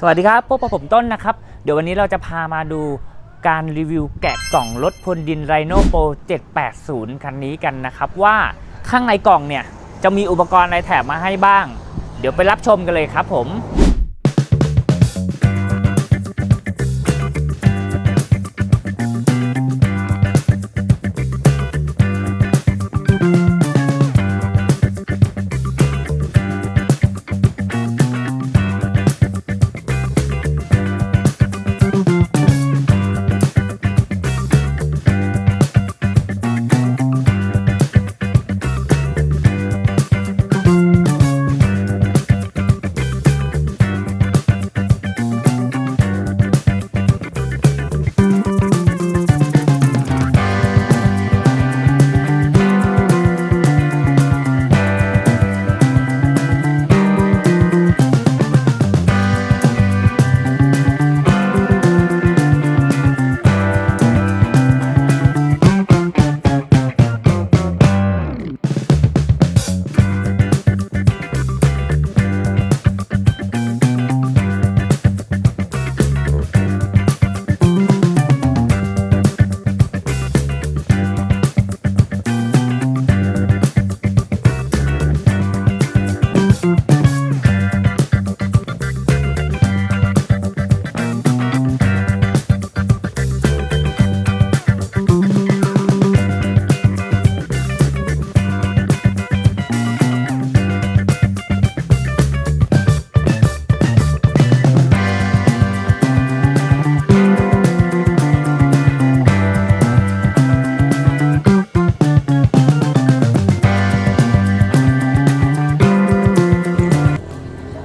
สวัสดีครับพบกับผมต้นนะครับ เดี๋ยววันนี้เราจะพามาดูการรีวิวแกะกล่องรถพลดินไรโนโปร780 คันนี้กันนะครับว่าข้างในกล่องเนี่ยจะมีอุปกรณ์อะไรแถมมาให้บ้าง เดี๋ยวไปรับชมกันเลยครับผม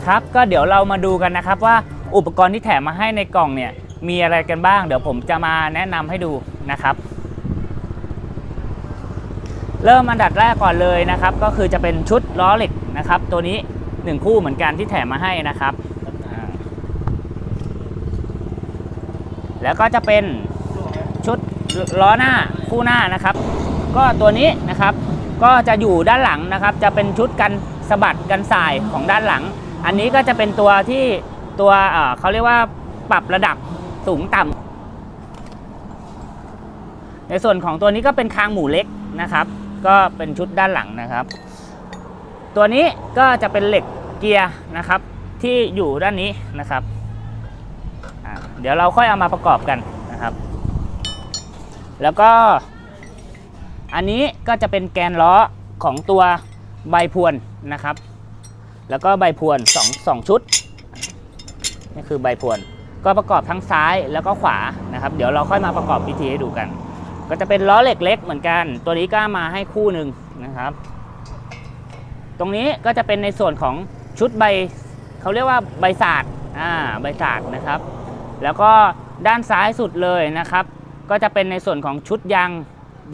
ครับก็เดี๋ยวเรามาดูกันนะครับว่าอุปกรณ์ที่แถมมาให้ในกล่องเนี่ยมีอะไรกันบ้าง เดี๋ยวผมจะมาแนะนำให้ดูนะครับ เริ่มอันดับแรกก่อนเลยนะครับ ก็คือจะเป็นชุดล้อเหล็กนะครับ ตัวนี้ 1 คู่เหมือนกันที่แถมมาให้นะครับ แล้วก็จะเป็นชุดล้อหน้าคู่หน้านะครับ ก็ตัวนี้นะครับก็จะอยู่ด้านหลังนะครับ จะเป็นชุดกันสะบัดกันสายของด้านหลัง อันนี้ก็จะเป็นตัวที่ตัวเขาเรียกว่าปรับระดับสูงต่ำในส่วนของตัวนี้ก็เป็นคางหมูเล็กนะครับ ก็เป็นชุดด้านหลังนะครับ ตัวนี้ก็จะเป็นเหล็กเกียร์นะครับ ที่อยู่ด้านนี้นะครับ เดี๋ยวเราค่อยเอามาประกอบกันนะครับ แล้วก็อันนี้ก็จะเป็นแกนล้อของตัวใบพวนนะครับ แล้วก็ใบพวน2 2ชุดนี่คือใบพวน ก็ประกอบทั้งซ้ายแล้วก็ขวานะครับ เดี๋ยวเราค่อยมาประกอบพิธีให้ดูกัน ก็จะเป็นล้อเหล็กเล็กเหมือนกัน ตัวนี้ก็มาให้คู่หนึ่งนะครับ ตรงนี้ก็จะเป็นในส่วนของชุดใบเขาเรียกว่าใบศาสตร์อ่าใบศาสตร์นะครับ แล้วก็ด้านซ้ายสุดเลยนะครับ ก็จะเป็นในส่วนของชุดยาง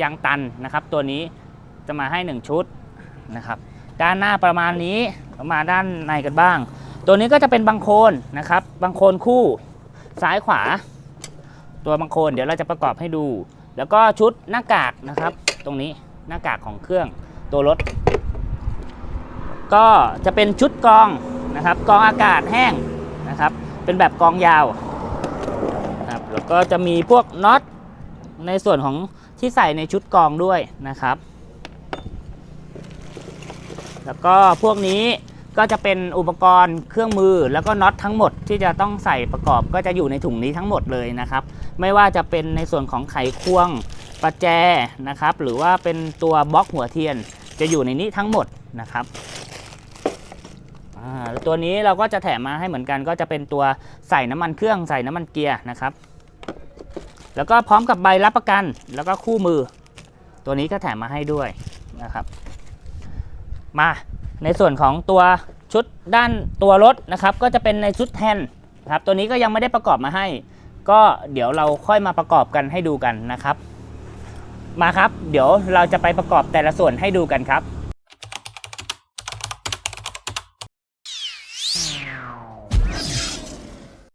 ยางตันนะครับ ตัวนี้จะมาให้ 1 ชุดนะครับ ด้านหน้าประมาณนี้ มาด้านในกันบ้าง ตัวนี้ก็จะเป็นบังโคลนนะครับบังโคลนคู่ซ้ายขวา ตัวบังโคลนเดี๋ยวเราจะประกอบให้ดู แล้วก็ชุดหน้ากากนะครับ ตรงนี้หน้ากากของเครื่องตัวรถ ก็จะเป็นชุดกองนะครับกองอากาศแห้งนะครับ เป็นแบบกองยาวครับแล้วก็จะมีพวกน็อตในส่วนของที่ใส่ในชุดกองด้วยนะครับ แล้วก็พวกนี้ ก็จะเป็นอุปกรณ์เครื่องมือแล้วก็น็อตทั้งหมดที่จะต้องใส่ประกอบก็จะอยู่ในถุงนี้ทั้งหมดเลยนะครับ ไม่ว่าจะเป็นในส่วนของไขควงประแจนะครับ หรือว่าเป็นตัวบล็อกหัวเทียนจะอยู่ในนี้ทั้งหมดนะครับตัวนี้เราก็จะแถมมาให้เหมือนกันก็จะเป็นตัวใส่น้ำมันเครื่องใส่น้ำมันเกียร์นะครับ แล้วก็พร้อมกับใบรับประกันแล้วก็คู่มือ ตัวนี้ก็แถมมาให้ด้วยนะครับ มา ในส่วนของตัวชุดด้านตัวรถนะครับ ก็จะเป็นในชุดแฮนด์นะครับ ตัวนี้ก็ยังไม่ได้ประกอบมาให้ ก็เดี๋ยวเราค่อยมาประกอบกันให้ดูกันนะครับ มาครับ เดี๋ยวเราจะไปประกอบแต่ละส่วนให้ดูกันครับ